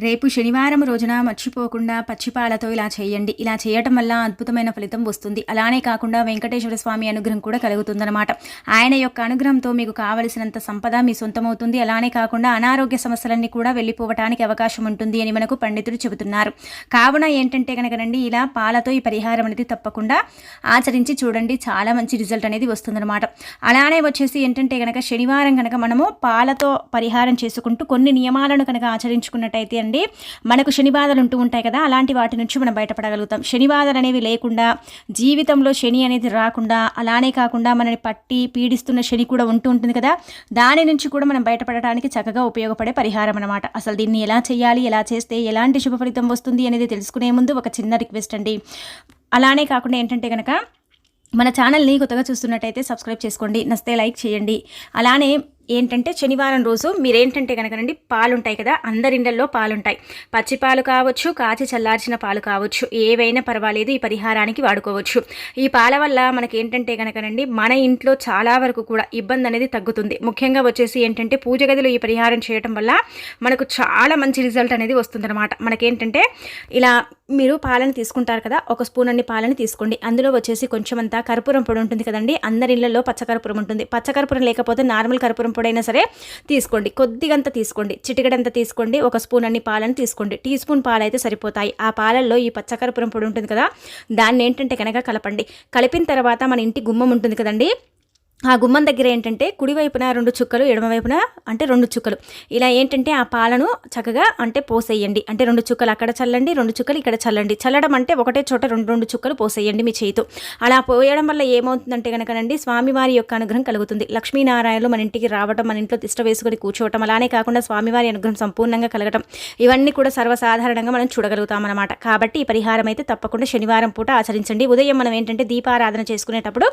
రేపు శనివారం రోజున మర్చిపోకుండా పచ్చిపాలతో ఇలా చేయండి. ఇలా చేయటం వల్ల అద్భుతమైన ఫలితం వస్తుంది. అలానే కాకుండా వెంకటేశ్వర స్వామి అనుగ్రహం కూడా కలుగుతుందన్నమాట. ఆయన యొక్క అనుగ్రహంతో మీకు కావలసినంత సంపద మీ సొంతమవుతుంది. అలానే కాకుండా అనారోగ్య సమస్యలన్నీ కూడా వెళ్ళిపోవటానికి అవకాశం ఉంటుంది అని మనకు పండితులు చెబుతున్నారు. కావున ఏంటంటే కనుకనండి ఇలా పాలతో ఈ పరిహారం అనేది తప్పకుండా ఆచరించి చూడండి. చాలా మంచి రిజల్ట్ అనేది వస్తుందన్నమాట. అలానే వచ్చేసి ఏంటంటే కనుక శనివారం కనుక మనము పాలతో పరిహారం చేసుకుంటూ కొన్ని నియమాలను కనుక ఆచరించుకున్నట్టయితే అండి. మనకు శని బాధలు ఉంటూ ఉంటాయి కదా అలాంటి వాటి నుంచి మనం బయటపడగలుగుతాం. శని బాధలు అనేవి లేకుండా జీవితంలో శని అనేది రాకుండా అలానే కాకుండా మనని పట్టి పీడిస్తున్న శని కూడా ఉంటూ ఉంటుంది కదా దాని నుంచి కూడా మనం బయటపడటానికి చక్కగా ఉపయోగపడే పరిహారం అనమాట అసలు దీన్ని ఎలా చేయాలి ఎలా చేస్తే ఎలాంటి శుభ ఫలితం వస్తుంది అనేది తెలుసుకునే ముందు ఒక చిన్న రిక్వెస్ట్ అండి. అలానే కాకుండా ఏంటంటే కనుక మన ఛానల్ని కొత్తగా చూస్తున్నట్టయితే సబ్స్క్రైబ్ చేసుకోండి నస్తే లైక్ చేయండి. అలానే ఏంటంటే శనివారం రోజు మీరేంటంటే కనుకనండి పాలుంటాయి కదా అందరి ఇండ్లలో పాలుంటాయి. పచ్చి పాలు కావచ్చు కాచి చల్లార్చిన పాలు కావచ్చు ఏవైనా పర్వాలేదు ఈ పరిహారానికి వాడుకోవచ్చు. ఈ పాల వల్ల మనకి ఏంటంటే కనుకనండి మన ఇంట్లో చాలా వరకు కూడా ఇబ్బంది అనేది తగ్గుతుంది. ముఖ్యంగా వచ్చేసి ఏంటంటే పూజ గదిలో ఈ పరిహారం చేయటం వల్ల మనకు చాలా మంచి రిజల్ట్ అనేది వస్తుందన్నమాట. మనకేంటంటే ఇలా మీరు పాలను తీసుకుంటారు కదా ఒక స్పూన్ అన్ని పాలను తీసుకోండి. అందులో వచ్చేసి కొంచెం అంతా కర్పూరం పొడి ఉంటుంది కదండి అందరి ఇళ్ళలో పచ్చకర్పూరం ఉంటుంది. పచ్చకర్పూరం లేకపోతే నార్మల్ కర్పూరం ఎప్పుడైనా సరే తీసుకోండి. కొద్దిగంత తీసుకోండి. చిటికడంత తీసుకోండి. ఒక స్పూన్ అన్ని పాలను తీసుకోండి. టీ స్పూన్ పాలు అయితే సరిపోతాయి. ఆ పాలల్లో ఈ పచ్చకర్పూరం పొడి ఉంటుంది కదా దాన్ని ఏంటంటే కనుక కలపండి. కలిపిన తర్వాత మన ఇంటి గుమ్మం ఉంటుంది కదండి ఆ గుమ్మం దగ్గర ఏంటంటే కుడివైపున రెండు చుక్కలు ఎడమవైపున అంటే రెండు చుక్కలు. ఇలా ఏంటంటే ఆ పాలను చక్కగా అంటే పోసేయండి. అంటే రెండు చుక్కలు అక్కడ చల్లండి రెండు చుక్కలు ఇక్కడ చల్లండి. చల్లడం అంటే ఒకటే చోట రెండు రెండు చుక్కలు పోసేయండి మీ చేతితో అలా పోయడం వల్ల ఏమవుతుందంటే కనుకనండి స్వామివారి యొక్క అనుగ్రహం కలుగుతుంది. లక్ష్మీనారాయణలు మన ఇంటికి రావడం మన ఇంట్లో తిష్ట వేసుకొని కూర్చోవటం అలానే కాకుండా స్వామివారి అనుగ్రహం సంపూర్ణంగా కలగటం ఇవన్నీ కూడా సర్వసాధారణంగా మనం చూడగలుగుతాం అనమాట కాబట్టి ఈ పరిహారం అయితే తప్పకుండా శనివారం పూట ఆచరించండి. ఉదయం మనం ఏంటంటే దీపారాధన చేసుకునేటప్పుడు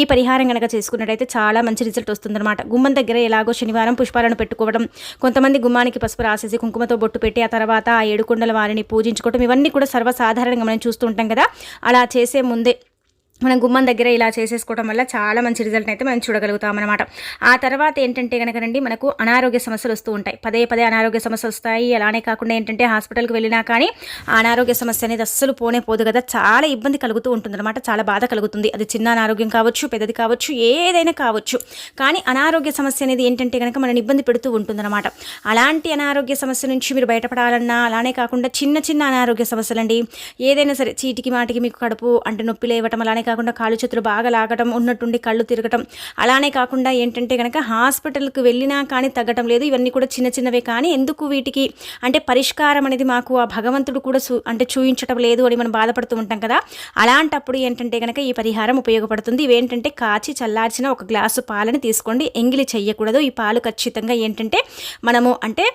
ఈ పరిహారం కనుక చేసుకున్నట్టు అయితే చాలా మంచి రిజల్ట్ వస్తుందన్నమాట. గుమ్మం దగ్గర ఎలాగో శనివారం పుష్పాలను పెట్టుకోవడం కొంతమంది గుమ్మానికి పసుపు రాసేసి కుంకుమతో బొట్టు పెట్టి ఆ తర్వాత ఆ ఏడుకొండల వారిని పూజించుకోవడం ఇవన్నీ కూడా సర్వసాధారణంగా మనం చూస్తూ ఉంటాం కదా. అలా చేసే ముందే మనం గుమ్మం దగ్గర ఇలా చేసేసుకోవడం వల్ల చాలా మంచి రిజల్ట్ అయితే మనం చూడగలుగుతాం అనమాట ఆ తర్వాత ఏంటంటే కనుకనండి మనకు అనారోగ్య సమస్యలు వస్తూ ఉంటాయి. పదే పదే అనారోగ్య సమస్యలు వస్తాయి. అలానే కాకుండా ఏంటంటే హాస్పిటల్కి వెళ్ళినా కానీ అనారోగ్య సమస్య అనేది అస్సలు పోనే పోదు కదా. చాలా ఇబ్బంది కలుగుతూ ఉంటుంది అనమాట చాలా బాధ కలుగుతుంది. అది చిన్న అనారోగ్యం కావచ్చు పెద్దది కావచ్చు ఏదైనా కావచ్చు. కానీ అనారోగ్య సమస్య అనేది ఏంటంటే కనుక మనని ఇబ్బంది పెడుతూ ఉంటుందన్నమాట అలాంటి అనారోగ్య సమస్య నుంచి మీరు బయటపడాలన్నా అలానే కాకుండా చిన్న చిన్న అనారోగ్య సమస్యలండి. ఏదైనా సరే చీటికి మాటికి మీకు కడుపు అంటే నొప్పి లేవటం అలానే కాకుండా కాళ్ళు చేతులు బాగా లాగటం ఉన్నట్టుండి కళ్ళు తిరగటం. అలానే కాకుండా ఏంటంటే కనుక హాస్పిటల్కి వెళ్ళినా కానీ తగ్గటం లేదు. ఇవన్నీ కూడా చిన్న చిన్నవే కానీ ఎందుకు వీటికి అంటే పరిష్కారం అనేది మాకు ఆ భగవంతుడు కూడా అంటే చూయించటం లేదు అని మనం బాధపడుతూ ఉంటాం కదా. అలాంటప్పుడు ఏంటంటే కనుక ఈ పరిహారం ఉపయోగపడుతుంది. ఇవేంటంటే కాచి చల్లార్చిన ఒక గ్లాసు పాలని తీసుకోండి. ఎంగిలి చెయ్యకూడదు. ఈ పాలు ఖచ్చితంగా ఏంటంటే మనము అంటే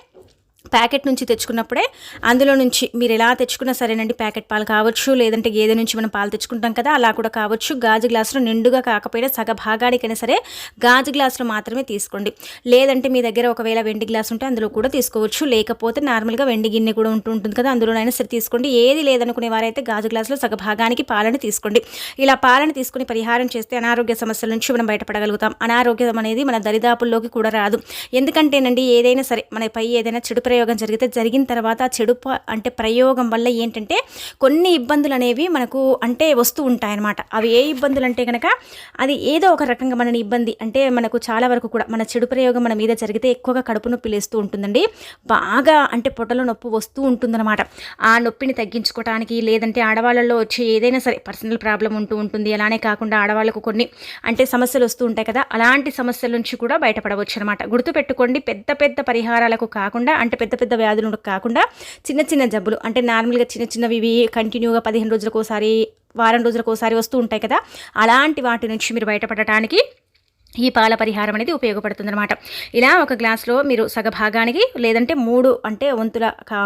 ప్యాకెట్ నుంచి తెచ్చుకున్నప్పుడే అందులో నుంచి మీరు ఎలా తెచ్చుకున్నా సరేనండి ప్యాకెట్ పాలు కావచ్చు లేదంటే గేదె నుంచి మనం పాలు తెచ్చుకుంటాం కదా అలా కూడా కావచ్చు. గాజు గ్లాసులో నిండుగా కాకపోయినా సగ భాగానికైనా సరే గాజు గ్లాసులో మాత్రమే తీసుకోండి. లేదంటే మీ దగ్గర ఒకవేళ వెండి గ్లాస్ ఉంటే అందులో కూడా తీసుకోవచ్చు. లేకపోతే నార్మల్గా వెండి గిన్నె కూడా ఉంటూ ఉంటుంది కదా అందులోనైనా సరే తీసుకోండి. ఏది లేదనుకునే వారైతే గాజు గ్లాసులో సగ భాగానికి పాలను తీసుకోండి. ఇలా పాలను తీసుకుని పరిహారం చేస్తే అనారోగ్య సమస్యల నుంచి మనం బయటపడగలుగుతాం. అనారోగ్యం అనేది మన దరిదాపుల్లోకి కూడా రాదు. ఎందుకంటేనండి ఏదైనా సరే మన పై ఏదైనా చెడు ప్రయోగం జరిగితే జరిగిన తర్వాత చెడు అంటే ప్రయోగం వల్ల ఏంటంటే కొన్ని ఇబ్బందులు అనేవి మనకు అంటే వస్తూ ఉంటాయన్నమాట. అవి ఏ ఇబ్బందులు అంటే కనుక అది ఏదో ఒక రకంగా మన ఇబ్బంది అంటే మనకు చాలా వరకు కూడా మన చెడు ప్రయోగం మన మీద జరిగితే ఎక్కువగా కడుపు నొప్పి లేస్తూ ఉంటుందండి. బాగా అంటే పొట్టలో నొప్పి వస్తూ ఉంటుందన్నమాట. ఆ నొప్పిని తగ్గించుకోవడానికి లేదంటే ఆడవాళ్ళలో వచ్చే ఏదైనా సరే పర్సనల్ ప్రాబ్లం ఉంటూ ఉంటుంది. అలానే కాకుండా ఆడవాళ్ళకు కొన్ని అంటే సమస్యలు వస్తూ ఉంటాయి కదా అలాంటి సమస్యల నుంచి కూడా బయటపడవచ్చు అనమాట గుర్తుపెట్టుకోండి పెద్ద పెద్ద పరిహారాలకు కాకుండా అంటే పెద్ద పెద్ద వ్యాధులు కాకుండా చిన్న చిన్న జబ్బులు అంటే నార్మల్గా చిన్న చిన్నవి ఇవి కంటిన్యూగా పదిహేను రోజులకు ఒకసారి వారం రోజులకు ఒకసారి వస్తూ ఉంటాయి కదా. అలాంటి వాటి నుంచి మీరు బయటపడటానికి ఈ పాల పరిహారం అనేది ఉపయోగపడుతుందన్నమాట. ఇలా ఒక గ్లాస్లో మీరు సగభాగానికి లేదంటే మూడు అంటే వంతుల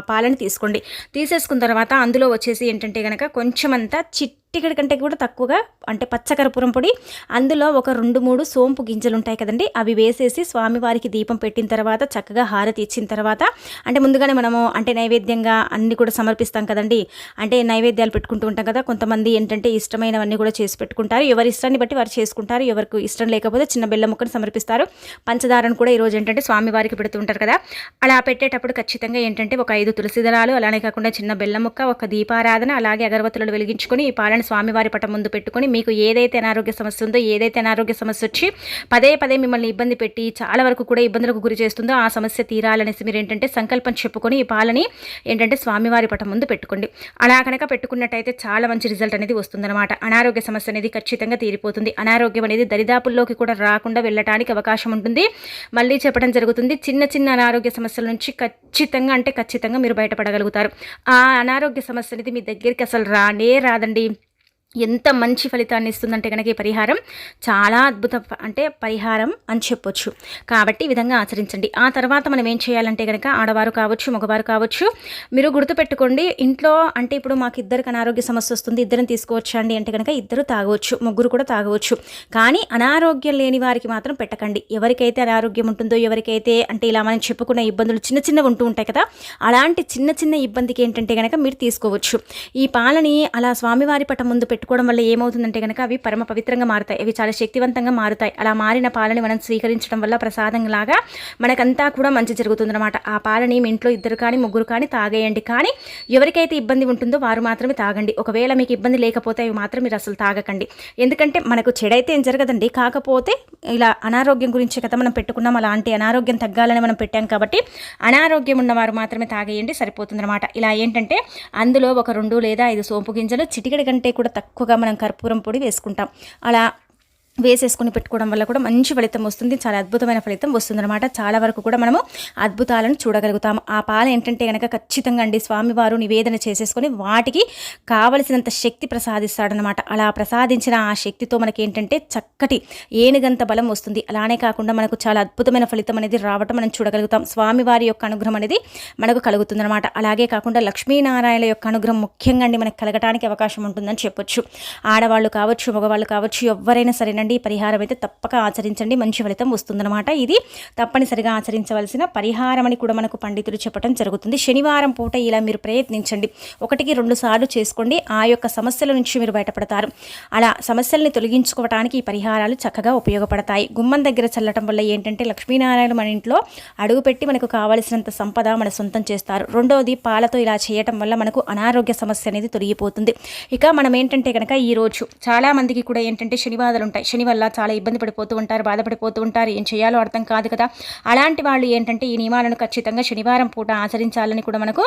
పాలని తీసుకోండి. తీసేసుకున్న తర్వాత అందులో వచ్చేసి ఏంటంటే కనుక కొంచెం అంతా చిట్ చిట్టికడి కంటే కూడా తక్కువగా అంటే పచ్చకర్పూరం పొడి. అందులో ఒక రెండు మూడు సోంపు గింజలు ఉంటాయి కదండి. అవి వేసేసి స్వామివారికి దీపం పెట్టిన తర్వాత చక్కగా హారతి ఇచ్చిన తర్వాత అంటే ముందుగానే మనము అంటే నైవేద్యంగా అన్ని కూడా సమర్పిస్తాం కదండి. అంటే నైవేద్యాలు పెట్టుకుంటూ ఉంటాం కదా. కొంతమంది ఏంటంటే ఇష్టమైనవన్నీ కూడా చేసి పెట్టుకుంటారు. ఎవరి ఇష్టాన్ని బట్టి వారు చేసుకుంటారు. ఎవరికి ఇష్టం లేకపోతే చిన్న బెల్లం ముక్కను సమర్పిస్తారు. పంచదారను కూడా ఈరోజు ఏంటంటే స్వామివారికి పెడుతుంటారు కదా. అలా పెట్టేటప్పుడు ఖచ్చితంగా ఏంటంటే ఒక ఐదు తులసి దళాలు అలానే కాకుండా చిన్న బెల్లం ముక్క ఒక దీపారాధన అలాగే అగరవత్తులను వెలిగించుకొని ఈ పాలన స్వామివారి పటం ముందు పెట్టుకుని మీకు ఏదైతే అనారోగ్య సమస్య ఉందో ఏదైతే అనారోగ్య సమస్య వచ్చి పదే పదే మిమ్మల్ని ఇబ్బంది పెట్టి చాలా వరకు కూడా ఇబ్బందులకు గురి చేస్తుందో ఆ సమస్య తీరాలనేసి మీరు ఏంటంటే సంకల్పం చెప్పుకొని ఈ పాలని ఏంటంటే స్వామివారి పటం ముందు పెట్టుకోండి. అలా కనుక పెట్టుకున్నట్టయితే చాలా మంచి రిజల్ట్ అనేది వస్తుందన్నమాట. అనారోగ్య సమస్య అనేది ఖచ్చితంగా తీరిపోతుంది. అనారోగ్యం అనేది దరిదాపుల్లోకి కూడా రాకుండా వెళ్ళటానికి అవకాశం ఉంటుంది. మళ్ళీ చెప్పడం జరుగుతుంది చిన్న చిన్న అనారోగ్య సమస్యల నుంచి ఖచ్చితంగా అంటే ఖచ్చితంగా మీరు బయటపడగలుగుతారు. ఆ అనారోగ్య సమస్య అనేది మీ దగ్గరికి అసలు రానే రాదండి. ఎంత మంచి ఫలితాన్ని ఇస్తుందంటే కనుక ఈ పరిహారం చాలా అద్భుత అంటే పరిహారం అని చెప్పొచ్చు. కాబట్టి ఈ విధంగా ఆచరించండి. ఆ తర్వాత మనం ఏం చేయాలంటే కనుక ఆడవారు కావచ్చు మగవారు కావచ్చు మీరు గుర్తుపెట్టుకోండి ఇంట్లో అంటే ఇప్పుడు మాకు ఇద్దరికి అనారోగ్య సమస్య వస్తుంది ఇద్దరిని తీసుకోవచ్చండి అంటే కనుక ఇద్దరు తాగవచ్చు ముగ్గురు కూడా తాగవచ్చు. కానీ అనారోగ్యం లేని వారికి మాత్రం పెట్టకండి. ఎవరికైతే అనారోగ్యం ఉంటుందో ఎవరికైతే అంటే ఇలా మనం చెప్పుకున్న ఇబ్బందులు చిన్న చిన్నవి ఉంటూ ఉంటాయి కదా అలాంటి చిన్న చిన్న ఇబ్బందికి ఏంటంటే కనుక మీరు తీసుకోవచ్చు. ఈ పాలని అలా స్వామివారి పటం ముందు పెట్టి పెట్టుకోవడం వల్ల ఏమవుతుందంటే కనుక అవి పరమ పవిత్రంగా మారుతాయి. అవి చాలా శక్తివంతంగా మారుతాయి. అలా మారిన పాలని మనం స్వీకరించడం వల్ల ప్రసాదం లాగా మనకంతా కూడా మంచి జరుగుతుందన్నమాట. ఆ పాలని మీ ఇంట్లో ఇద్దరు కానీ ముగ్గురు కానీ తాగేయండి. కానీ ఎవరికైతే ఇబ్బంది ఉంటుందో వారు మాత్రమే తాగండి. ఒకవేళ మీకు ఇబ్బంది లేకపోతే అవి మాత్రం మీరు అసలు తాగకండి. ఎందుకంటే మనకు చెడైతే ఏం జరగదండి. కాకపోతే ఇలా అనారోగ్యం గురించి కదా మనం పెట్టుకున్నాం. అలాంటి అనారోగ్యం తగ్గాలని మనం పెట్టాం కాబట్టి అనారోగ్యం ఉన్నవారు మాత్రమే తాగేయండి సరిపోతుందన్నమాట. ఇలా ఏంటంటే అందులో ఒక రెండు లేదా ఐదు సోంపు గింజలు చిటికెడి కంటే కూడా తక్కువ తక్కువగా మనం కర్పూరం పొడి వేసుకుంటాం. అలా వేసేసుకుని పెట్టుకోవడం వల్ల కూడా మంచి ఫలితం వస్తుంది. చాలా అద్భుతమైన ఫలితం వస్తుందన్నమాట. చాలా వరకు కూడా మనము అద్భుతాలను చూడగలుగుతాము. ఆ పాల ఏంటంటే కనుక ఖచ్చితంగా అండి స్వామివారు నివేదన చేసేసుకొని వాటికి కావలసినంత శక్తి ప్రసాదిస్తాడనమాట అలా ప్రసాదించిన ఆ శక్తితో మనకి ఏంటంటే చక్కటి ఏనుగంత బలం వస్తుంది. అలానే కాకుండా మనకు చాలా అద్భుతమైన ఫలితం అనేది రావటం మనం చూడగలుగుతాం. స్వామివారి యొక్క అనుగ్రహం అనేది మనకు కలుగుతుందన్నమాట. అలాగే కాకుండా లక్ష్మీనారాయణ యొక్క అనుగ్రహం ముఖ్యంగా అండి మనకు కలగటానికి అవకాశం ఉంటుందని చెప్పొచ్చు. ఆడవాళ్ళు కావచ్చు మగవాళ్ళు కావచ్చు ఎవరైనా ఉండండి పరిహారం అయితే తప్పక ఆచరించండి. మంచి ఫలితం వస్తుందన్నమాట ఇది. తప్పనిసరిగా ఆచరించవలసిన పరిహారం అని కూడా మనకు పండితులు చెప్పడం జరుగుతుంది. శనివారం పూట ఇలా మీరు ప్రయత్నించండి. ఒకటికి రెండు సార్లు చేసుకోండి. ఆ యొక్క సమస్యల నుంచి మీరు బయటపడతారు. అలా సమస్యల్ని తొలగించుకోవడానికి ఈ పరిహారాలు చక్కగా ఉపయోగపడతాయి. గుమ్మం దగ్గర చల్లటం వల్ల ఏంటంటే లక్ష్మీనారాయణ మన ఇంట్లో అడుగుపెట్టి మనకు కావలసినంత సంపద మన సొంతం చేస్తారు. రెండవది పాలతో ఇలా చేయటం వల్ల మనకు అనారోగ్య సమస్య అనేది తొలగిపోతుంది. ఇక మనం ఏంటంటే కనుక ఈరోజు చాలామందికి కూడా ఏంటంటే శనివాదాలు ఉంటాయి శని వల్ల చాలా ఇబ్బంది పడిపోతూ ఉంటారు బాధపడిపోతూ ఉంటారు. ఏం చేయాలో అర్థం కాదు కదా. అలాంటి వాళ్ళు ఏంటంటే ఈ నియమాలను ఖచ్చితంగా శనివారం పూట ఆచరించాలని కూడా మనకు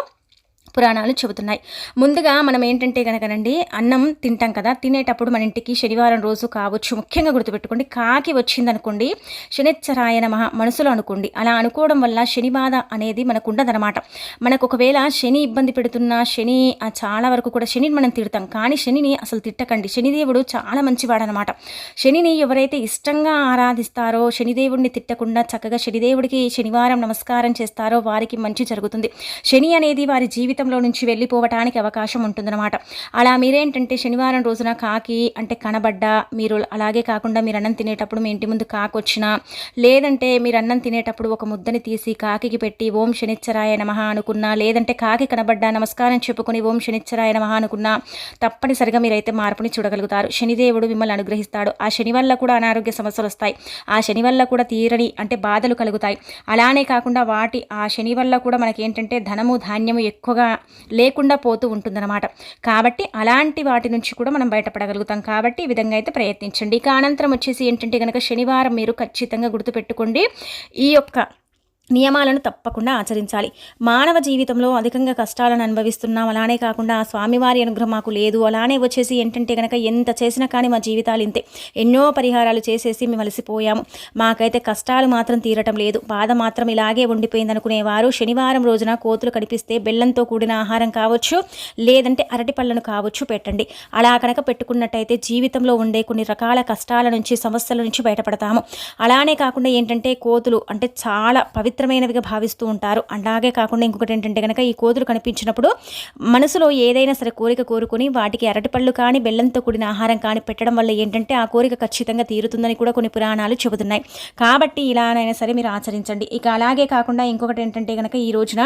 పురాణాలు చెబుతున్నాయి. ముందుగా మనం ఏంటంటే కనుకనండి అన్నం తింటాం కదా తినేటప్పుడు మన ఇంటికి శనివారం రోజు కావచ్చు ముఖ్యంగా గుర్తుపెట్టుకోండి కాకి వచ్చిందనుకోండి శనిచ్చరాయ నమ మనసులో అనుకోండి. అలా అనుకోవడం వల్ల శని బాధ అనేది మనకు ఉండదనమాట మనకు ఒకవేళ శని ఇబ్బంది పెడుతున్నా శని చాలా వరకు కూడా శనిని మనం తిడతాం కానీ శనిని అసలు తిట్టకండి. శనిదేవుడు చాలా మంచివాడనమాట శనిని ఎవరైతే ఇష్టంగా ఆరాధిస్తారో శనిదేవుడిని తిట్టకుండా చక్కగా శనిదేవుడికి శనివారం నమస్కారం చేస్తారో వారికి మంచి జరుగుతుంది. శని అనేది వారి జీవితం జీవితంలో నుంచి వెళ్ళిపోవటానికి అవకాశం ఉంటుందన్నమాట. అలా మీరేంటంటే శనివారం రోజున కాకి అంటే కనబడ్డా మీరు అలాగే కాకుండా మీరు అన్నం తినేటప్పుడు మీ ఇంటి ముందు కాకి వచ్చినా లేదంటే మీరు అన్నం తినేటప్పుడు ఒక ముద్దని తీసి కాకికి పెట్టి ఓం శనిచ్చరాయ నమహ అనుకున్నా లేదంటే కాకి కనబడ్డా నమస్కారం చెప్పుకుని ఓం శనిచ్చరాయ నమహ అనుకున్నా తప్పనిసరిగా మీరైతే మార్పుని చూడగలుగుతారు. శనిదేవుడు మిమ్మల్ని అనుగ్రహిస్తాడు. ఆ శని వల్ల కూడా అనారోగ్య సమస్యలు వస్తాయి. ఆ శని వల్ల కూడా తీరని అంటే బాధలు కలుగుతాయి. అలానే కాకుండా వాటి ఆ శని వల్ల కూడా మనకి ఏంటంటే ధనము ధాన్యము ఎక్కువగా లేకుండా పోతూ ఉంటుందన్నమాట. కాబట్టి అలాంటి వాటి నుంచి కూడా మనం బయటపడగలుగుతాం. కాబట్టి ఈ విధంగా అయితే ప్రయత్నించండి. ఇక అనంతరం వచ్చేసి ఏంటంటే కనుక శనివారం మీరు ఖచ్చితంగా గుర్తుపెట్టుకోండి. ఈ యొక్క నియమాలను తప్పకుండా ఆచరించాలి. మానవ జీవితంలో అధికంగా కష్టాలను అనుభవిస్తున్నాం. అలానే కాకుండా స్వామివారి అనుగ్రహం మాకు లేదు. అలానే వచ్చేసి ఏంటంటే కనుక ఎంత చేసినా కానీ మా జీవితాలు ఇంతే. ఎన్నో పరిహారాలు చేసేసి మేము అలసిపోయాము. మాకైతే కష్టాలు మాత్రం తీరటం లేదు. బాధ మాత్రం ఇలాగే ఉండిపోయింది అనుకునేవారు శనివారం రోజున కోతులు కనిపిస్తే బెల్లంతో కూడిన ఆహారం కావచ్చు లేదంటే అరటి పళ్ళను కావచ్చు పెట్టండి. అలా కనుక పెట్టుకున్నట్టయితే జీవితంలో ఉండే కొన్ని రకాల కష్టాల నుంచి సమస్యల నుంచి బయటపడతాము. అలానే కాకుండా ఏంటంటే కోతులు అంటే చాలా పవిత్ర పవిత్రమైనవిగా భావిస్తూ ఉంటారు. అలాగే కాకుండా ఇంకొకటి ఏంటంటే కనుక ఈ కోతులు కనిపించినప్పుడు మనసులో ఏదైనా సరే కోరిక కోరుకొని వాటికి అరటిపళ్ళు కానీ బెల్లంతో కూడిన ఆహారం కానీ పెట్టడం వల్ల ఏంటంటే ఆ కోరిక ఖచ్చితంగా తీరుతుందని కూడా కొన్ని పురాణాలు చెబుతున్నాయి. కాబట్టి ఇలానైనా సరే మీరు ఆచరించండి. ఇక అలాగే కాకుండా ఇంకొకటి ఏంటంటే కనుక ఈ రోజున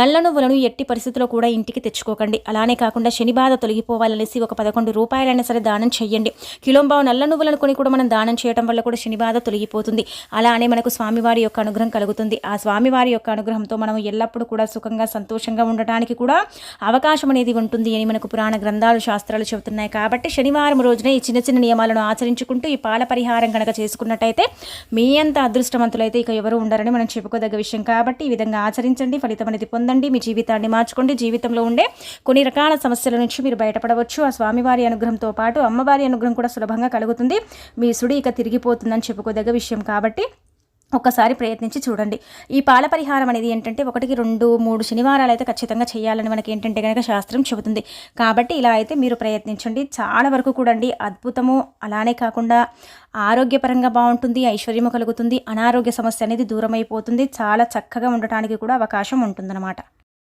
నల్ల నువ్వులను ఎట్టి పరిస్థితుల్లో కూడా ఇంటికి తెచ్చుకోకండి. అలానే కాకుండా శని బాధ తొలగిపోవాలనేసి ఒక పదకొండు రూపాయలైనా సరే దానం చేయండి కిలోంబావు నల్ల నువ్వులను కొని కూడా మనం దానం చేయడం వల్ల కూడా శని బాధ తొలగిపోతుంది. అలానే మనకు స్వామివారి యొక్క అనుగ్రహం కలుగుతుంది. ఆ స్వామివారి యొక్క అనుగ్రహంతో మనం ఎల్లప్పుడూ కూడా సుఖంగా సంతోషంగా ఉండటానికి కూడా అవకాశం అనేది ఉంటుంది అని మనకు పురాణ గ్రంథాలు శాస్త్రాలు చెబుతున్నాయి. కాబట్టి శనివారం రోజున ఈ చిన్న చిన్న నియమాలను ఆచరించుకుంటూ ఈ పాల పరిహారం కనుక చేసుకున్నట్టయితే మీ అంత అదృష్టవంతులైతే ఇక ఎవరు ఉండరని మనం చెప్పుకోదగ్గ విషయం. కాబట్టి ఈ విధంగా ఆచరించండి ఫలితం అనేది పొందండి మీ జీవితాన్ని మార్చుకోండి. జీవితంలో ఉండే కొన్ని రకాల సమస్యల నుంచి మీరు బయటపడవచ్చు. ఆ స్వామివారి అనుగ్రహంతో పాటు అమ్మవారి అనుగ్రహం కూడా సులభంగా కలుగుతుంది. మీ సుడి ఇక తిరిగిపోతుందని చెప్పుకోదగ్గ విషయం. కాబట్టి ఒక్కసారి ప్రయత్నించి చూడండి. ఈ పాల పరిహారం అనేది ఏంటంటే ఒకటికి రెండు మూడు శనివారాలు అయితే ఖచ్చితంగా చేయాలని మనకి ఏంటంటే కనుక శాస్త్రం చెబుతుంది. కాబట్టి ఇలా అయితే మీరు ప్రయత్నించండి. చాలా వరకు కూడండి అద్భుతము. అలానే కాకుండా ఆరోగ్యపరంగా బాగుంటుంది ఐశ్వర్యము కలుగుతుంది అనారోగ్య సమస్య అనేది దూరమైపోతుంది. చాలా చక్కగా ఉండటానికి కూడా అవకాశం ఉంటుందన్నమాట.